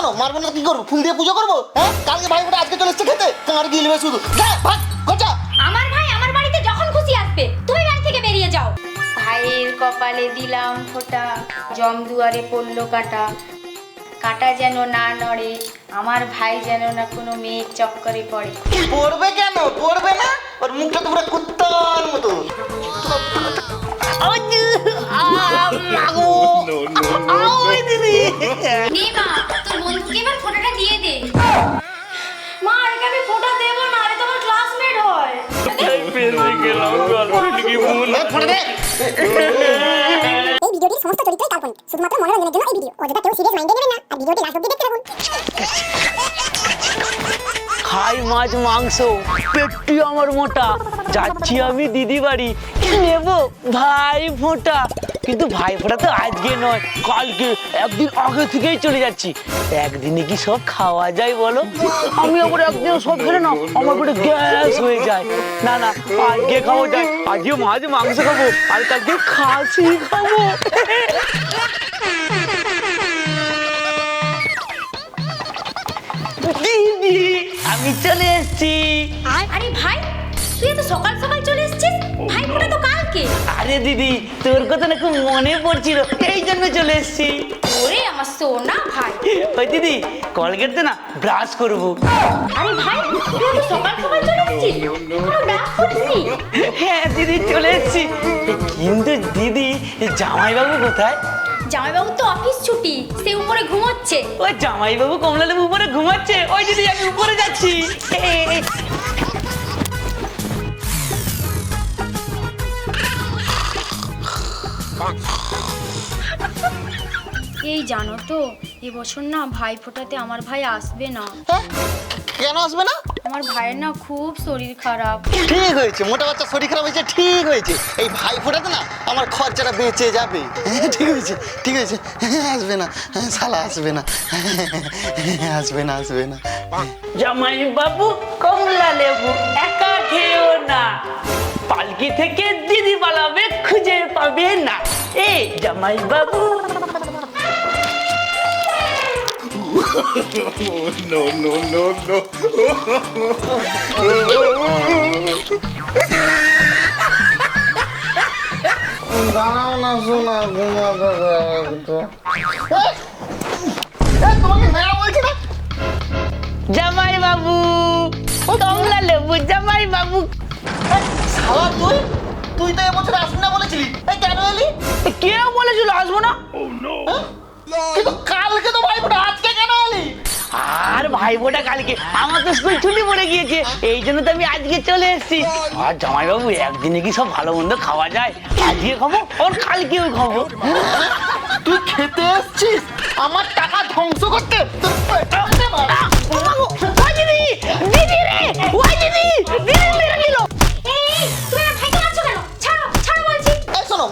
শোনো মারবো না কি করব? ফুল দিয়ে পুজো করব? হ্যাঁ? কালকে ভাই আজকে চলে এসছে খেতে। কাঁড় গিলবে শুধু। যা ভাগ আমার ভাই আমার বাড়িতে যখন খুশি আসবে তুমি বাড়ি থেকে বেরিয়ে যাও। ভাইয়ের কপালে দিলাম ফোঁটা জম দুয়ারে পড়ল কাটা। কাটা যেন না নড়ে আমার ভাই যেন না কোনো মেয়ের চক্করে পড়ে। পড়বে কেন? পড়বে না? ওর মুখটা তো পুরো কুত্তার মতো। নে মা তোর বন্ধুকে এবার ফোঁটাটা দিয়ে দে। মা আরে আমি ফোঁটা দেবো না আরে তোমার ক্লাসমেট হয়। এই ফোটা দে। এই ভিডিওটির সমস্ত চরিত্রই কাল্পনিক শুধুমাত্র মনোরঞ্জনের জন্য এই ভিডিও। অযথা কেউ সিরিয়াস মাইন্ডে নেবেন না আর ভিডিওটি লাস্ট অব্দি দেখতে থাকুন। খাই মাছ মাংস পেটটি আমার মোটা। যাচ্ছি আমি দিদি বাড়ি নেব? ভাই ফোঁটা। কিন্তু ভাই ফোঁটা তো আজকে নয়, কালকে, একদিন আগে থেকেই চলে যাচ্ছি। একদিনে কি সব খাওয়া যায় বলো? আমি আবার একদিন সব খেলে না, আমার পেটে গ্যাস হয়ে যায়। না না, আজকে খাওয়া যায়, আজকে মাছ, মাংস খাব, আর কালকে খাসি খাব। আমি চলে এসেছি। আরে ভাই, তুই এত সকাল সকাল চলে এসেছিস? ভাই ফোঁটা আরে দিদি তোর কথা না খুব মনে পড়ছিল এই জন্য চলে এসেছি। ওরে আমার সোনা ভাই। ওই দিদি কলগেটতে না ব্রাশ করব। আরে ভাই তুই সকাল সকাল চলে এসেছিস। ব্রাশ হ্যাঁ দিদি চলে এসেছি। কিন্তু দিদি জামাইবাবু কোথায়? জামাইবাবু তো অফিস ছুটি সে উপরে ঘুমোচ্ছে। ওই জামাইবাবু কমলালেবু উপরে ঘুমাচ্ছে ওই দিদি আমি উপরে যাচ্ছি। এই জানো তো এবছর না ভাই ফোটাতে আমার ভাই আসবে না। হ্যাঁ? কেন আসবে না? আমার ভাইয়ের না খুব শরীর খারাপ। ঠিক হয়েছে মোটা বাচ্চা শরীর খারাপ হয়েছে ঠিক হয়েছে। এই ভাই ফোটাতে না আমার খরচাটা বেঁচে যাবে। হ্যাঁ, ঠিক হয়েছে ঠিক হয়েছে। হ্যাঁ, আসবে না। হ্যাঁ, শালা আসবে না। আসবে না আসবে না। জামাই বাবু কমলা লেবু একা খেও না। পালকি থেকে দিদি পালাবে খুঁজে পাবে না। এ জামাইবাবু। দাঁড়াও না শোনা ঘুমাতে দাও তো। এই, এই, তোমাকে মেলা বলছি না জামাইবাবু কমলা লেবু জামাইবাবু। শালা তুই? তুই তো এবছর আসবি না বলেছিলি। এই কেন এলি? কে বলেছিল আসব না? হ্যাঁ? কিন্তু কালকে তো ভাই আজকে কেন এলি? আর ভাইবোটা কালকে। আমার তো স্কুল ছুটি পড়ে গিয়েছে এই জন্য তো আমি আজকে চলে এসেছি। আর জামাইবাবু একদিনে কি সব ভালো মন্দ খাওয়া যায়? আজকে খাব ওর কালকেও খাব। তুই খেতে এসছিস? আমার টাকা ধ্বংস করতে দিদি দিদি রে ওই দিদি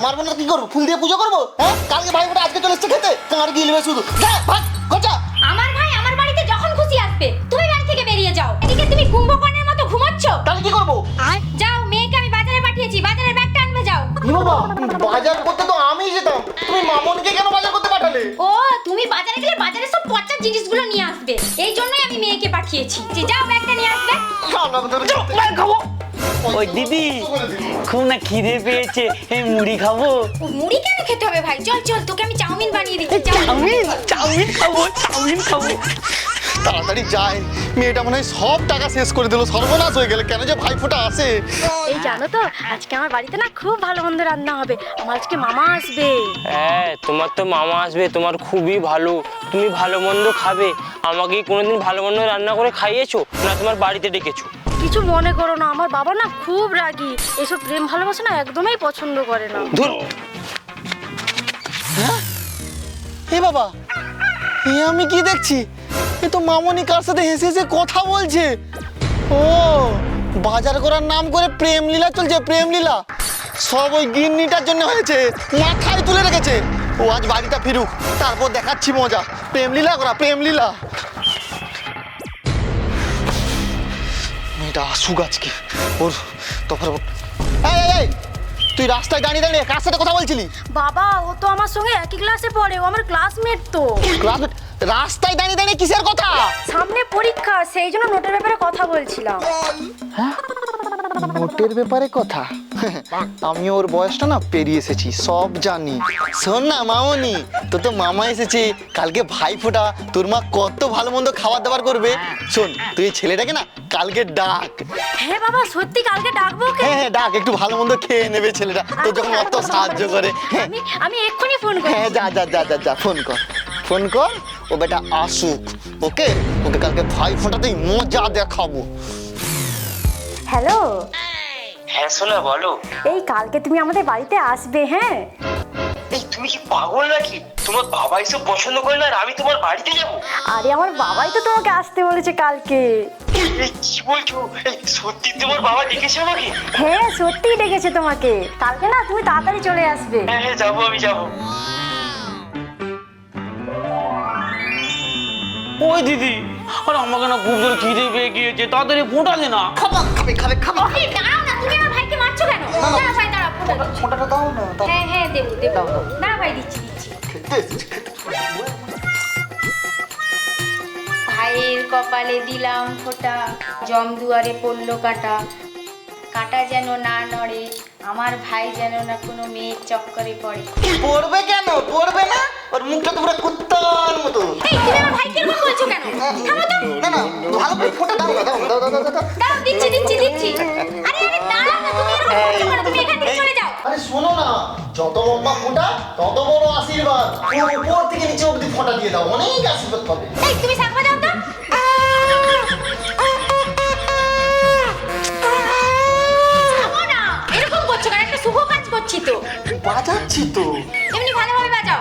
মারবো না কি করব? ফুল দিয়ে পুজো করব? হ্যাঁ? কালকে ভাই ফোটা আজকে চলে এসছে খেতে? কাঁড় গিলবে শুধু। যা ভাগ আমার ভাই আমার বাড়িতে যখন খুশি আসবে তুমি বাড়ি থেকে বেরিয়ে যাও। এদিকে তুমি কুম্ভকর্ণের মতো ঘুমাচ্ছ? তাহলে কি করব? যাও মেয়েকে আমি বাজারে পাঠিয়েছি বাজারের ব্যাগটা আনবে যাও। বাবা? বাজার করতে তো আমি যেতাম। তুমি মামনকে কেন বাজার করতে পাঠালে? ও তুমি বাজারে গেলে বাজারে সব পচা জিনিসগুলো নিয়ে আসবে। এই জন্যই আমি মেয়েকে পাঠিয়েছি। যে যাও ব্যাগটা নিয়ে আসবে। মার খাব। ওই দিদি খুব না খিদে পেয়েছে। এই মুড়ি খাব? মুড়ি কেন খেতে হবে ভাই? চল চল তোকে আমি চাউমিন বানিয়ে দিচ্ছি চাউমিন চাউমিন খাব চাউমিন খাব। তাড়াতাড়ি যায়। মেয়েটা মনে হয় সব টাকা শেষ করে দিল সর্বনাশ হয়ে গেলে। কেন যে ভাই ফোটা আসে এই জানো তো আজকে আমার বাড়িতে না খুব ভালো মন্দ রান্না হবে। আমার আজকে মামা আসবে। হ্যাঁ তোমার তো মামা আসবে তোমার খুবই ভালো। তুমি ভালো মন্দ খাবে। আমাকে কোনোদিন ভালো মন্দ রান্না করে খাইয়েছো? না তোমার বাড়িতে ডেকেছো? কিছু মনে করো না, আমার বাবা না খুব রাগী। এসব প্রেম ভালোবাসা না একদমই পছন্দ করে না। ধুর। হ্যাঁ? এ বাবা, এ আমি কি দেখছি? এ তো মামনি কার সাথে হেসে হেসে কথা বলছে। ও, বাজার করার নাম করে প্রেম লীলা চলছে প্রেম লীলা সব ওই গিন্নিটার জন্য হয়েছে, মাথায় তুলে রেখেছে। ও আজ বাড়িটা ফিরুক, তারপর দেখাচ্ছি মজা। প্রেম লীলা করা প্রেম লীলা মেয়েটা আসুক আজকে ওর তফার তুই রাস্তায় দাঁড়িয়ে দাঁড়িয়ে কার সাথে কথা বলছিলি? বাবা ও তো আমার সঙ্গে একই ক্লাসে পড়ে ও আমার ক্লাসমেট তো। ক্লাসমেট রাস্তায় দাঁড়িয়ে দাঁড়িয়ে কিসের কথা? সামনে পরীক্ষা সেই জন্য নোটের ব্যাপারে কথা বলছিলাম। নোটের ব্যাপারে কথা? আমি ওর বয়সটা না পেরিয়ে এসেছি সব জানি। শোন না মামনি তো তো মামা এসেছে কালকে ভাই ফোটা তোর মা কত ভালো মন্দ খাবার দাবার করবে। শোন তুই এই ছেলেটাকে না কালকে ডাক। হ্যাঁ বাবা সত্যি কালকে ডাকবো হ্যাঁ হ্যাঁ ডাক একটু ভালো মন্দ খেয়ে নেবে ছেলেটা। তোর যখন অত সাহায্য করে হ্যাঁ। আমি আমি এক্ষুনি ফোন করি। হ্যাঁ যা যা যা যা যা ফোন কর। ফোন কর ও বেটা আসুক ওকে? ওকে কালকে ভাই ফোটাতেই মজা দেখাবো। হ্যালো? হ্যাঁ শোনা বলো। এই কালকে তুমি আমাদের বাড়িতে আসবে হ্যাঁ? এই তুমি কি পাগল নাকি? তোমার বাবা এসব পছন্দ করে না আর আমি তোমার বাড়িতে যাব? আরে আমার বাবাই তো তোমাকে আসতে বলেছে কালকে। কি বলছো? সত্যি তোমার বাবা ডেকেছে আমাকে? হ্যাঁ সত্যিই ডেকেছে তোমাকে। কালকে না তুমি তাড়াতাড়ি চলে আসবে। হ্যাঁ হ্যাঁ যাব আমি যাব। ওই দিদি আর আমাকে না খুব জোর খিদে পেয়ে গিয়েছে তাড়াতাড়ি ফোঁটা দে না খাবা খাবে খাবে খাবে এই দাঁড়াও না তুমি আমার ভাইকে মারছো কেন? দাঁড়াও ভাই দাঁড়াও ফোটা ফোটাটা দাও না হ্যাঁ হ্যাঁ দেবো দেবো। দাঁড়া ভাই দিচ্ছি দিচ্ছি। ভাইয়ের কপালে দিলাম ফোঁটা জম দুয়ারে পড়ল কাটা। কাটা যেন না নড়ে আমার ভাই যেন না কোনো মেয়ের চক্করে পড়ে। পড়বে কেন? পড়বে না? ওর মুখটা তো পুরো কুত্তার মতো। এই তুমি আমার ভাইকে এরকম বলছো কেন? থামো তো। না না ভালো করে ফোটা দাও না দাও দাও দাও দাও। দাও দিচ্ছি দিচ্ছি দিচ্ছি। আরে আরে দাঁড়াও না তুমি এরকম করছ কেন? তুমি এখান থেকে চলে যাও। আরে শোনো না। যত লম্বা ফোঁটা তত বড় আশীর্বাদ। পুরো উপর থেকে নিচে অবধি ফোঁটা দিয়ে দাও। অনেক আশীর্বাদ পাবে। এই তুমি সাকবা দাও করছি তো বাজাচ্ছি তো এমনি ভালোভাবে বাজাও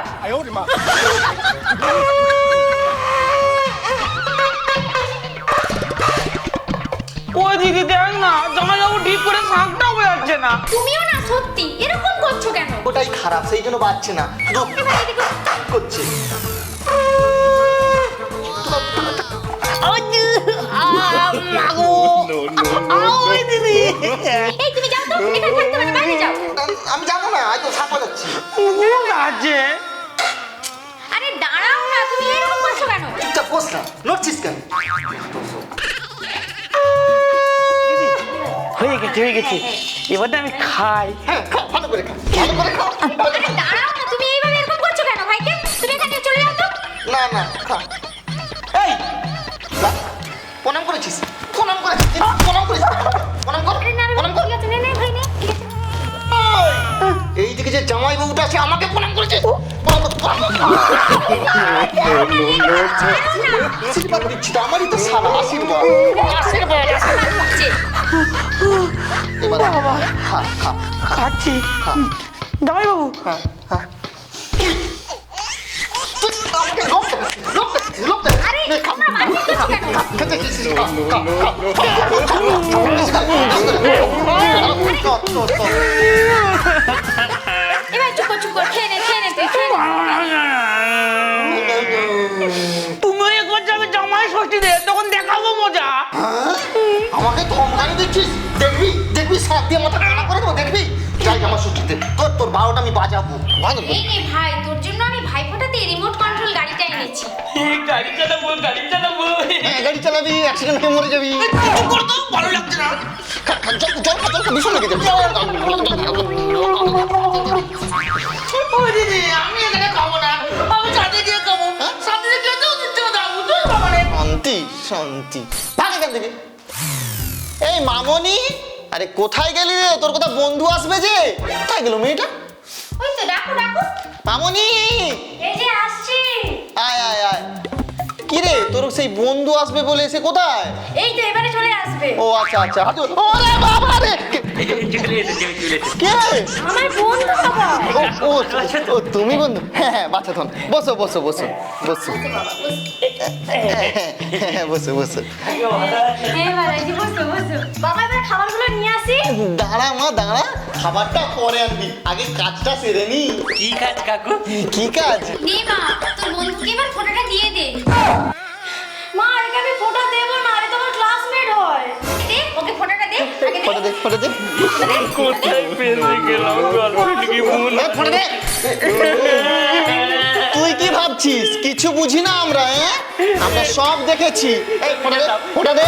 ওই দিদি দেখ না জামাই বাবু ঠিক করে শাঁখটাও বেরোচ্ছে না তুমিও না সত্যি এরকম করছ কেন ওটাই খারাপ সেই জন্য বাজছে না করছে এই যাচ্ছি আছে আরে দাঁড়াও না তুমি এরকম করছ কেন? চুপচাপ বস না নড়ছিস কেন? হয়ে গেছে হয়ে গেছে। এবার আমি খাই। হ্যাঁ খা ভালো করে খা ভালো করে খা। আরে দাঁড়াও না তুমি এইভাবে এরকম করছ কেন ভাইকে? তুমি এখান থেকে চলে যাও তো। না না খা। এই না, প্রণাম করেছিস। প্রণাম করেছিস প্রণাম করেছিস। প্রণাম কর আরে না রে, প্রণাম কর। ঠিক আছে নে নে। এই দিকে যে জামাই বাবুটা আছে আমাকে প্রণাম করেছে প্রণাম কর, প্রণাম কর। আশীর্বাদ দিচ্ছি তো, আমারই তো সারা আশীর্বাদ আশীর্বাদ হচ্ছে। এবার খা খা খাচ্ছি জামাই বাবু হ্যাঁ হ্যাঁ তুই আমাকে লোভ দেখাচ্ছিস, লোভ দেখাচ্ছিস, লোভ দেখাচ্ছিস। আরে নে, খা, তোমরা মারপিট করছ কেন খা, খেতে এসেছিস, খা, খা, খা, খা, খা, খা, খা, দেখবি সাত দিয়ে মাথা কানা করে দেবো দেখবি? যাই আমার ছুটিতে তোর তোর বারোটা আমি বাজাবো। এই নে ভাই তোর জন্য আমি ভাইফোঁটাতে রিমোট কন্ট্রোল গাড়িটা এনেছি। গাড়ি চালাবো গাড়ি চালাবো। হ্যাঁ, গাড়ি চালাবি অ্যাক্সিডেন্ট হয়ে মরে যাবি। ভালো লাগছে না। খা, খা, জল জল খা, জল খা, ভীষণ লেগে যাবে আমি এখানে খাব না। আমি সাথে গিয়ে খাব। সাথে গিয়ে খেতেও দিচ্ছে না দাও বুঝতে পারব না। শান্তি শান্তি। ভাগ এখান থেকে। এই মামনি আরে কোথায় গেলি রে? তোর কথা বন্ধু আসবে যে? কোথায় গেল মেয়েটা? ওই তো ডাকো ডাকো মামনি! এই যে আসছি। আয় আয় আয়। কি রে? তোর সেই বন্ধু আসবে বলে এসে কোথায়? এই তো এবারে চলে আসবে। ও আচ্ছা আচ্ছা। ওরে বাবা রে! কে কে? আমার বন্ধু বাবা। ও, ও, তুমি বন্ধু। হ্যাঁ হ্যাঁ বাচ্চা থন। বসো বসো বসো বসো। হ্যাঁ, বসো বসো। হ্যাঁ বসো বসো। বাবা এবার খাবারগুলো নিয়ে আসি। দাঁড়া মা দাঁড়া। খাবারটা পরে আনবি। আগে কাজটা সেরে নি। কি কাজ কাকু? কি কাজ? নে মা তোর বন্ধুকে এবার ফটোটা দিয়ে দে। মা একে আমি ফোটা দেবো না আরে তোমার ক্লাসমেট হয়। দে ওকে ফটোটা দে আগে ফটো দে ফটো দে। কোথায় পেয়ে গেলাম গার্লফ্রেন্ড কি ফটো দে। তুই কি ভাবছিস? কিছু বুঝি না আমরা হ্যাঁ আমরা সব দেখেছি। এই ফোটা দে ফোটা দে।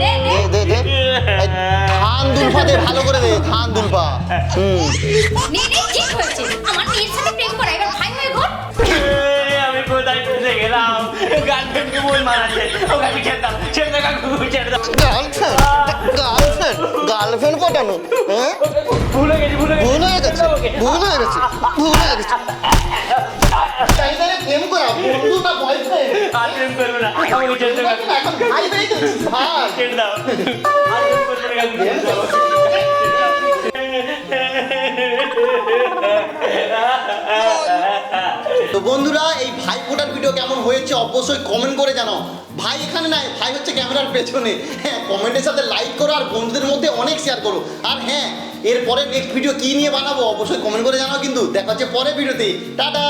দে দে। দে দে দে। এই ধান দুলপা দে ভালো করে দে ধান দুলপা হুম। নে নে ঠিক হয়েছে। আমার মেয়ের সাথে প্রেম করা গেলাম গার্লফ্রেন্ডকে বল মারাচ্ছে ওকে আমি ছেড়তাম ছেড়ে দে কাকু ছেড়ে দাও গার্লফ্রেন্ড গার্লফ্রেন্ড গার্লফ্রেন্ড পটানো হ্যাঁ ভুলে গেছি ভুলে গেছি ভুল হয়ে গেছে ভুল হয়ে গেছে ভুল হয়ে গেছে তাই তাহলে বন্ধুরা, এই ভাই ফোটার ভিডিও কেমন হয়েছে অবশ্যই কমেন্ট করে জানাও। ভাই এখানে নাই, ভাই হচ্ছে ক্যামেরার পেছনে। হ্যাঁ কমেন্টের সাথে লাইক করো আর বন্ধুদের মধ্যে অনেক শেয়ার করো। আর হ্যাঁ এরপরে নেক্সট ভিডিও কী নিয়ে বানাবো অবশ্যই কমেন্ট করে জানাও কিন্তু। দেখা হচ্ছে পরের ভিডিওতে টাটা!